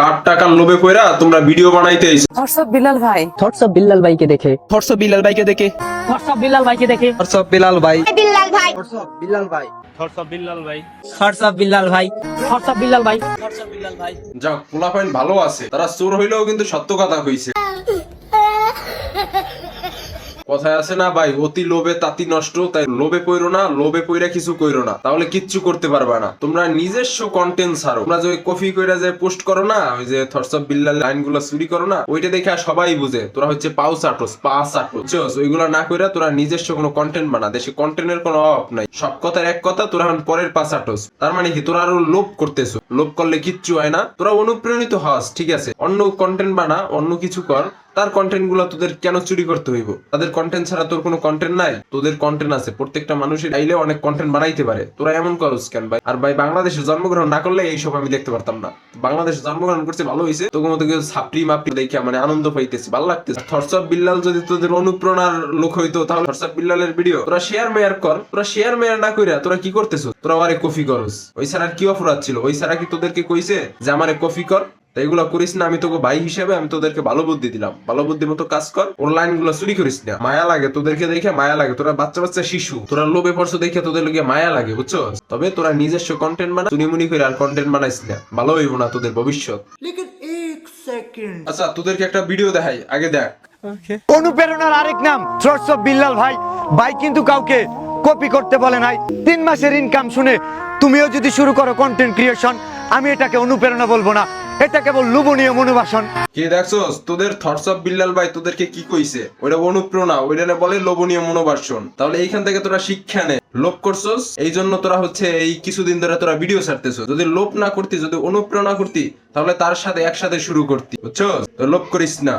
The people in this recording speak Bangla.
কার টাকার লোভে কইরা তোমরা ভিডিও বানাইতে আইছো হোয়াটসঅ্যাপ বিলাল ভাই হোয়াটসঅ্যাপ বিলাল বিল্লাল ভাইকে দেখে হোয়াটসঅ্যাপ বিলাল ভাইকে দেখে হোয়াটসঅ্যাপ বিল্লাল ভাইকে দেখে হোয়াটসঅ্যাপ বিলাল ভাই বিলাল ভাই বিল্লাল ভাই হোয়াটসঅ্যাপ বিল্লাল ভাই হোয়াটসঅ্যাপ বিলাল ভাই হোয়াটসঅ্যাপ বিল্লাল ভাই যাক পোলাপাইন ভালো আছে তারা চোর হইলেও কিন্তু সত্য কথা কইছে কথায় আছে না, ভাই, অতি লোভে তাতি নষ্ট, তাই লোভে পইরো না, লোভে পইরা কিছু কইরো না। তাহলে কিচ্ছু করতে পারবা না। তোমরা নিজস্ব কন্টেন্ট ছাড়ো। তোমরা যে কপি কইরা যে পোস্ট করো না, ওই যে থটসঅপ বিল্লাল লাইনগুলো চুরি করো না, ওইটা দেখে সবাই বুঝে। তোরা হচ্ছে পাউ চাটোস পা চাটো বুঝছস? ওইগুলো না কইরা তোরা নিজস্ব কোনো কন্টেন্ট বানা। দেশে কন্টেন্টের কোনো অভাব নাই। সব কথার এক কথা, তোরা এখন পরের পা চাটোস তার মানে কি? তোরা আরও লোভ করতেছো। লোভ করলে কিচ্ছু হয় না। তোরা অনুপ্রাণিত হস, ঠিক আছে? অন্য কন্টেন্ট বানা, অন্য কিছু কর। তার কন্টেন্টগুলো তোদের কেন চুরি করতে হইব? তাদের কন্টেন্ট ছাড়া তোর কোনো কন্টেন্ট নাই? তোদের কন্টেন্ট আছে। প্রত্যেকটা মানুষের চাইলে অনেক কন্টেন্ট বানাইতে পারে। তোরা এমন করস কেন ভাই? আর ভাই, বাংলাদেশে জন্মগ্রহণ না করলে এইসব আমি দেখতে পারতাম না। বাংলাদেশে জন্মগ্রহণ করছে ভালো হয়েছে তোকে মতো কেউ ছাপড়ি মাপড়ি দেখে মানে আনন্দ পাইতেছে, ভালো লাগতেছে। থরসব বিল্লাল যদি তোদের অনুপ্রেরণার লোক হইতো, তাহলে থরসব বিল্লালের ভিডিও তোরা শেয়ার মেয়ার কর। তোরা শেয়ার মেয়ার না কইরা তোরা কি করতেছো? তোরা আরে কফি করস। ওই ছাড়া আর কি অপরাধ ছিল? ওই ছাড়া কি তোদেরকে কইছে যে আমারে কফি কর? তা এগুলো করিস না আমি তোকে ভাই হিসেবে আমি তোদেরকে ভালো বুদ্ধি দিলাম। ভালো বুদ্ধি মতো কাজ কর ওর লাইনগুলো চুরি করিস না। মায়া লাগে তোদেরকে দেখে মায়া লাগে তোরা বাচ্চা বাচ্চা শিশু তোরা লোভে পড়ছো দেখে তোদের লোকে মায়া লাগে বুঝছ? তবে তোরা নিজস্ব কন্টেন্ট বানা চুনিমুনি করে আর কন্টেন্ট বানাইস না। ভালো হইব না তোদের ভবিষ্যৎ। আচ্ছা তোদেরকে একটা ভিডিও দেখাই আগে দেখ। অনুপ্রেরণার আরেক নাম সোর্স অফ বিল্লাল ভাই। ভাই কিন্তু কাউকে কপি করতে বলে নাই। তিন মাসের ইনকাম শুনে তুমিও যদি শুরু করো কন্টেন্ট ক্রিয়েশন আমি এটাকে অনুপ্রেরণা বলব না। এটা কেবল লুবনীয় মনোবাসন। কে দেখছস? তোদের থটস অফ বিল্লাল ভাই তোদেরকে কি কইছে? ওইটা অনুপ্রেরণা, ওইটা বলে লোভনীয় মনোবাসন। তাহলে এইখান থেকে তোরা শিক্ষা নে। লোভ করছস? এই জন্য তোরা হচ্ছে এই কিছুদিন ধরে তোরা ভিডিও ছাড়তেছো যদি লোভ না করতি, যদি অনুপ্রেরণা করতি, তাহলে তার সাথে একসাথে শুরু করতি। বুঝছস? তো লোভ করিস না।